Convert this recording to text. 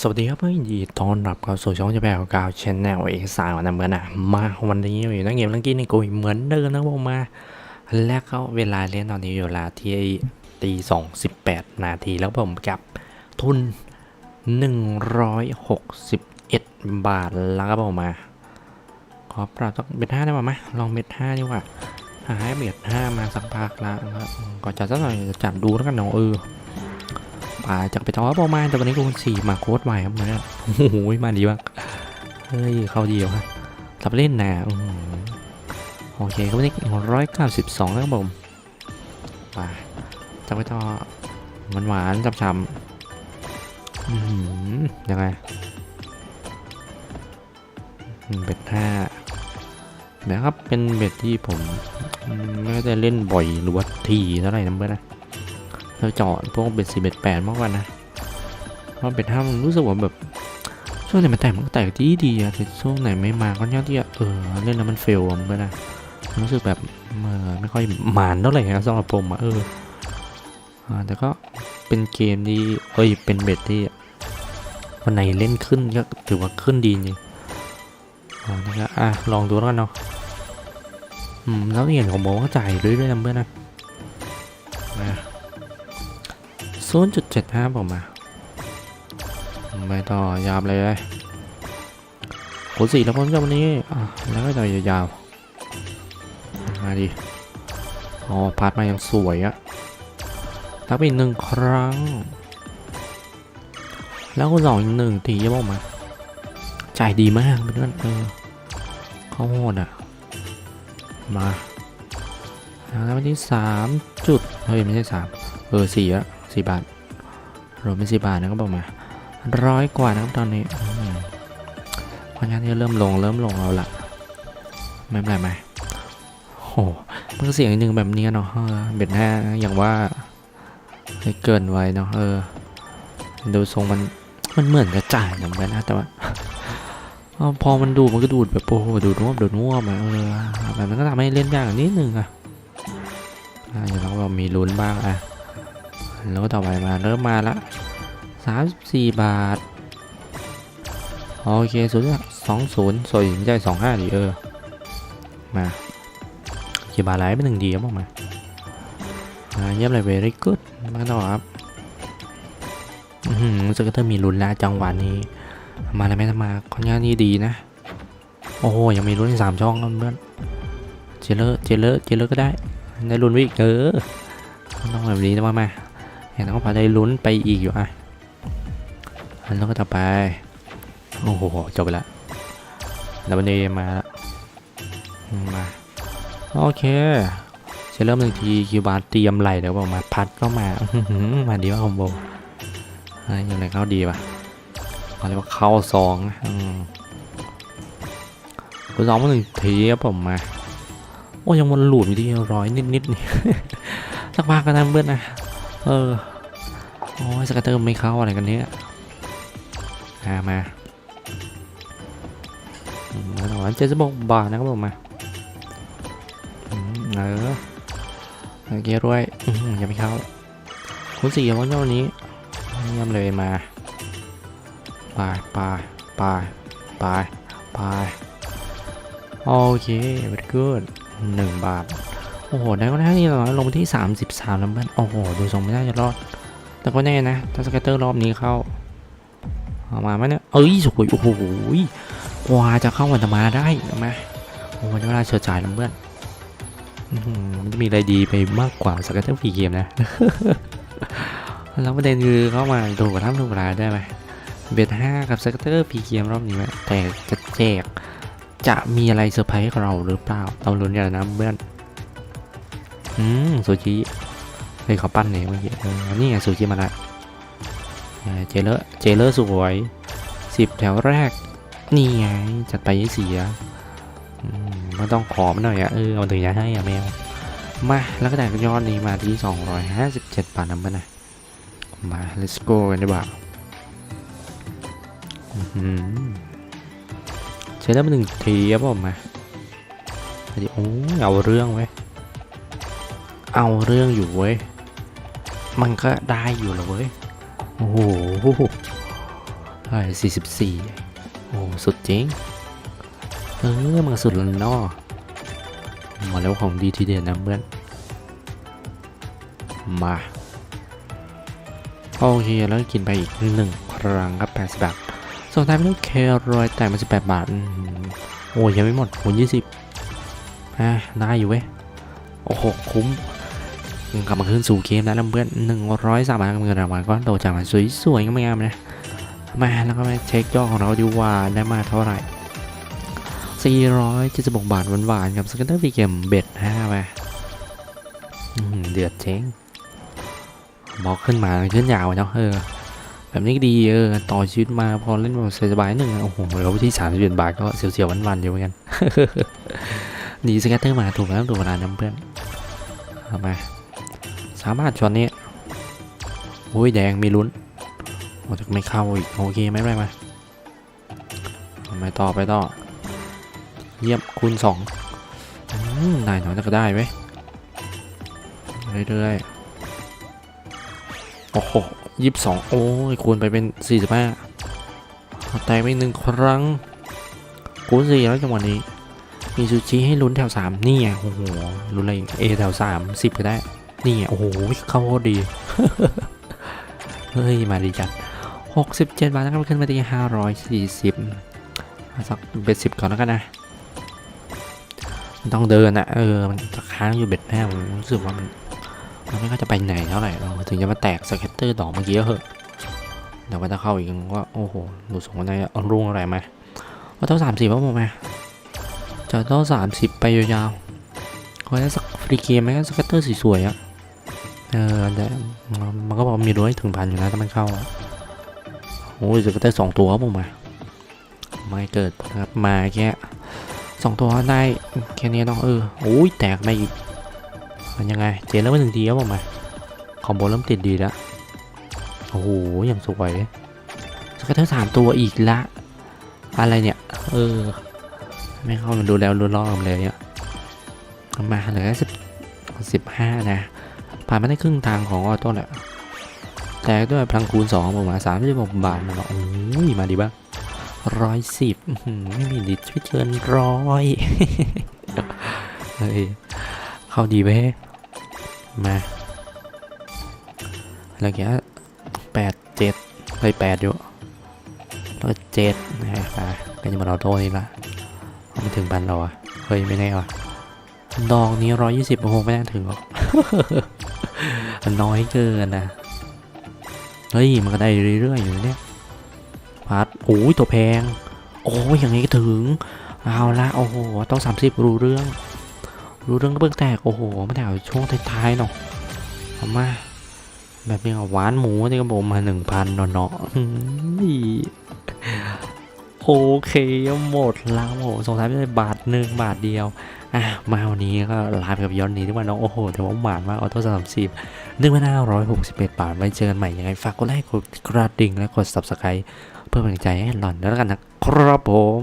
สวัสดีครับเพื่อนดีต้อนรับเข้าสู่ช่องจะแปลกาวชแนลเอกสารวันนั้นเมื่อนะมาวันนี้อยู่ในเกมลังกี้ในกุยเหมือนเดิมนะผมมา และก็เวลาเล่นตอนนี้อยู่เวลาที่ตีสองสิบแปดนาทีแล้วผมกับทุนหนึ่งร้อยหกสิบเอ็ดบาทแล้วครับผมมา ขอปรับสักเบ็ดห้าได้ป่ะไหมลองเบ็ดห้าดีกว่าหาให้เบ็ดห้ามาสักพักแล้วครับก่อนจะสักหน่อยจะจับดูแล้วกันเนาะเออ ป่าจากไปท้อประมาณแต่วันนี้กูสี่มาโค้ดใหม่ครับมันโอ้โหมาดีมากเฮ้ยเข้าดีวะทับเล่นนะโอเคก็วันนี้ร้อยเก้าสิบสองแล้วครับผมป่าจากไปท้อหวานหวานๆฉ่ำๆอื้อหือยังไงเบ็ดห้านะครับเป็นเบ็ดที่ผมไม่ได้เล่นบ่อยหรือว่าทีเท่าไหร่นะเพื่อนนะ เราจาะพวกเบ็ดสี่เบ็ดแปดมากกว่านะเพราะเบ็ดห้ามันรู้สึกว่าแบบช่วงไหนมันแตกมันก็แตกดีดีอะแต่ช่วงไหนไม่มาก็ยอดที่เออเล่นแล้วมันเฟลอะมันก็นะรู้สึกแบบเออไม่ค่อยหมานเท่าไหร่นะสำหรับผมอะเอออแต่ก็เป็นเกมที่เอ้ยเป็นเบ็ดที่วันไหนเล่นขึ้นก็ถือว่าขึ้นดีจริงอ่านี่ก็อะลองดูแล้วกันเนาะอืมแล้วเห็นของโมก็จ่ายเรื่อยนะเพื่อนนะมา ศูนย์จุดเจ็ดห้าผมมาไม่ต่อยาวเลยโหสี่แล้วผมจะวันนี้อ่แล้วก็ต่อยาวมาดิอ๋อพาดมาอย่างสวยอะทักไปอีกหนึ่งครั้ง แล้วก็สองอีกหนึ่งทีจะบอกมาจ่ายดีมากเพื่อนเออเขาโหดอะมาแล้ววันที่สามจุดเฮ้ยไม่ใช่สามเออสี่อะสี่บาท รวมเป็นสี่บาทนะครับผมมาร้อยกว่านะครับตอนนี้เพราะงั้นที่เริ่มลงเริ่มลงเราละไม่เป็นไรไหมโอ้โหมันก็เสียงหนึ่งแบบนี้เนาะเบ็ดหน้าอย่างว่าเกินไว้เนาะเออดูทรงมันมันเหมือนกระจ่ายเหมือนกันนะแต่ว่าพอมันดูมันก็ดูดแบบโอ้โหดูดน่วมดูดน่วมอะเออแบบนั้นก็ทำให้เล่นยากนิดนึงอะอะอย่างเราเรามีลุ้นบ้างอะ แล้วก็ต่อไปมาเริ่มมาละสามสี่บาท โอเคศูนย์สองศูนย์สวยไม่ใช่สองห้าดิเออ มากี่บาทไหลไปหนึ่งดีครับผมมาอ่าเยี่ยมเลย very good มาต่อครับอือหือสกเตอร์มีลุ้นแล้วจังหวะนี้ มาแล้วไมถ้ามาค่อนข้างที่ดีนะ โอ้โหยังมีลุ้นอีกสามช่องเพื่อนเจเลอร์เจเลอร์เจเลอร์ก็ได้ได้ลุ้นไปอีกเออต้องแบบนี้นะมามา เห็นเขาพาได้ลุ้นไปอีกอยู่อะอันแล้วก็ต่อไป โอ้โห จบไปละแล้ววันนี้มาละมา โอเค จะเริ่มหนึ่งทีคิวบาร์เตรียมไหลเดี๋ยวบอกมาพัดก็มาอื้อหือมาดีว่าคอมโบเฮ้ยยังไงเข้าดีป่ะเขาเรียกว่าเข้าซองนะอืมกูสองมาหนึ่งทีครับผมมา โอ้ยังมันหลุดอยู่ที่ร้อยนิดๆนี่สักพักก็ทำเบิ้ลนะ เออ โอ้ยสกัตเตอร์ไม่เข้าอะไรกันเนี่ยมามาอืมแล้วเจ็ดสิบหกบาทนะครับผมมาอืมเออโอเคด้วยอยังไม่เข้า คุณสี่วันวันนี้เยี่ยมเลยมาไปไปไปไปไปโอเค very good หนึ่งบาท โอ้โห ได้ก็ได้ที่เราลงที่ ปที่33แล้วเพื่อนโอ้โห ดูทรงไม่น่าจะรอด แต่ก็แน่นะ ถ้าสเกตเตอร์รอบนี้เข้าเอามาไหมเนี่ย เอ้ยสวยโอ้โหกว่าจะเข้าวันจะมาได้ไหมโอ้โหได้เวลาเฉิดฉายแล้วเพื่อนอื้อหือมันจะมีอะไรดีไปมากกว่าสเกตเตอร์ฟรีเกมนะ แล้วประเด็นคือเข้ามาโดนกระทำถูกราได้ไหมเบ็ดห้ากับสเกตเตอร์ฟรีเกมรอบนี้ไหมแต่จะแจกจะมีอะไรเซอร์ไพรส์ให้เราหรือเปล่าต้องลุ้นกันนะเพื่อน อืมซูชิ เฮ้ยเขาปั้นเนี่ยเมื่อกี้เออนี่ไงซูชิมาละเจเลอร์เจเลอร์สวยสิบแถวแรก นี่ไง จัดไปยี่สี่อะอืมมันต้องขอมหน่อยอะเออมันถึงจะให้อะแมว มาแล้วก็แต่ยอดนี้มาที่สองร้อยห้าสิบเจ็ดบาทนะเพื่อนนะมา let's go กันดีกว่าเจเลอร์มาหนึ่งทีครับผมมาโอ้ยเอาเรื่องไว้ยเอาเรื่องอยู่เว้ย มันก็ได้อยู่แล้วเว้ย โอ้โหเฮ้สี่สิบสี่โอ้สุดจริง เออ มันสุดแล้วเนาะมาแล้วของดีทีเดียวนะเพื่อน มาโอเคแล้วก็กินไปอีกหนึ่งครั้งครับแปดสิบบาทส่วนท้ายเป็นลูกแครอยแต่มาสิบแปดบาท โอ้ยยังไม่หมดคูณยี่สิบอะได้อยู่เว้ย โอ้โห คุ้ม กลับมาขึ้นสู่เกมแล้วนะเพื่อนหนึ่งร้อยสามบาทเงินรางวัลก็โดดจากมาสวยๆงามๆนะมาแล้วก็มาเช็คยอดของเราดูว่าได้มาเท่าไหร่476บาทหวานๆกับสเก็ตเตอร์ฟีเกมเบ็ดห้าไปเดือดเจ๊งบอกขึ้นมาขึ้นยาวเนาะเออแบบนี้ดีเออต่อชีวิตมาพอเล่นแบบสบายหนึ่งโอ้โหแล้วที่สามสิบเอ็ดบาทก็เสียวๆวันๆอยู่เหมือนกันดีสเก็ตเตอร์มาถูกแล้วถูกเวลานะเพื่อนเอามา สามารถช็อตนี้โอ้ยแดงมีลุ้นโอ้จะไม่เข้าอีกโอเคไม่เป็นไมาไปต่อไปต่อเยี่ยมคูณสองอืมได้หน่อยก็ได้เว้ยเรื่อยๆโอ้โหยี่สิบสองโอ้ยคูณไปเป็นสี่สิบห้าแตกไปหนึ่งครั้งคูณสี่แล้วจังหวะนี้ มีซูชิให้ลุ้นแถวสามนี่ไงโอ้โหลุ้นอะไรเอแถวสามสิบก็ได้ นี่ไงโอ้โหเข้าโคตรดี เฮ้ย มาดีจัด 67 บาทนะครับขึ้นมาที่ 540เอาสักเบ็ดสิบก่อนแล้วกันนะ มันต้องเดินอะเออ มันค้างอยู่เบ็ดแม่ผมรู้สึกว่ามันมันไม่ค่อยจะไปไหนเท่าไหร่เราถึงจะมาแตกสเก็ตเตอร์ดอกเมื่อกี้เหอะเดี๋ยวว่าจะเข้าอีกว่าโอ้โหดูสงวนในเอรุ่งอะไรมาว่าเท่าสามสิบว่าผมไหมจะเท่าสามสิบไปยาวๆขอได้สักฟรีเกมไหมสเก็ตเตอร์สวยๆอะ เออแต่มันก็บอกมีร้อยถึงพันอยู่นะถ้ามันเข้าอะโอ้ยจะได้สองตัวครับผมมาไม่เกิดนะครับมาแค่สองตัวได้แค่นี้เนาะเออโอ้ยแตกมาอีกมันยังไงเจนแล้วมาหนึ่งทีครับผมมาคอมโบเริ่มติดดีแล้วโอ้โหอย่างสวยสกัตเตอร์สามตัวอีกละ อะไรเนี่ยเออไม่เข้ามันดูแล้วรู้รอบเลยเนี่ยมาเหลือสิบสิบห้านะ ผ่านมาได้ครึ่งทางของออโต้แหละแตกด้วยพลังคูณสองผมมาสามสิบหกบาทมาบอกโอ้ยมาดีบ้างร้อยสิบไม่มีดิช่วยเกินร้อยเฮ้ยเข้าดีไปมาแล้วแกแปดเจ็ดเลยแปดอยู่แล้วเจ็ดนะฮะก็จะมาเราโตนี่ละไม่ถึงพันเราอะเฮ้ยไม่แน่ว่ะดอกนี้ร้อยยี่สิบโอ้โหไม่น่าถึงหรอก มันน้อยเกินนะ เฮ้ย มันก็ได้เรื่อยๆอยู่เนี่ยพัดโอ้ยตัวแพง โอ้ยอย่างนี้ก็ถึง เอาละโอ้โห ต้อง 30 รู้เรื่อง รู้เรื่องก็เบิ่งแตก โอ้โหไม่ได้ช่วงท้ายๆเนาะเอามา แบบนี้เอหวานหมูนี่ก็บอกมาหนึ่งพันเนาะ โอเคหมดแล้วโอ้โหสงท้ายไม่ได้บาทหนึ่งบาทเดียวอะมาวันนี้ก็ลาไปกับย้อนนี้ทุกวันน้องโอ้โหแต่ว่าหวานมากออโต้สามสิบหนึ่งพันห้าร้อยหกสิบเอ็ดบาทไว้เจอกันใหม่ยังไงฝากกดไลค์กดกระดิ่งและกด subscribe เพื่อเป็นกำลังใจให้หล่อนแล้วกันนะครับผม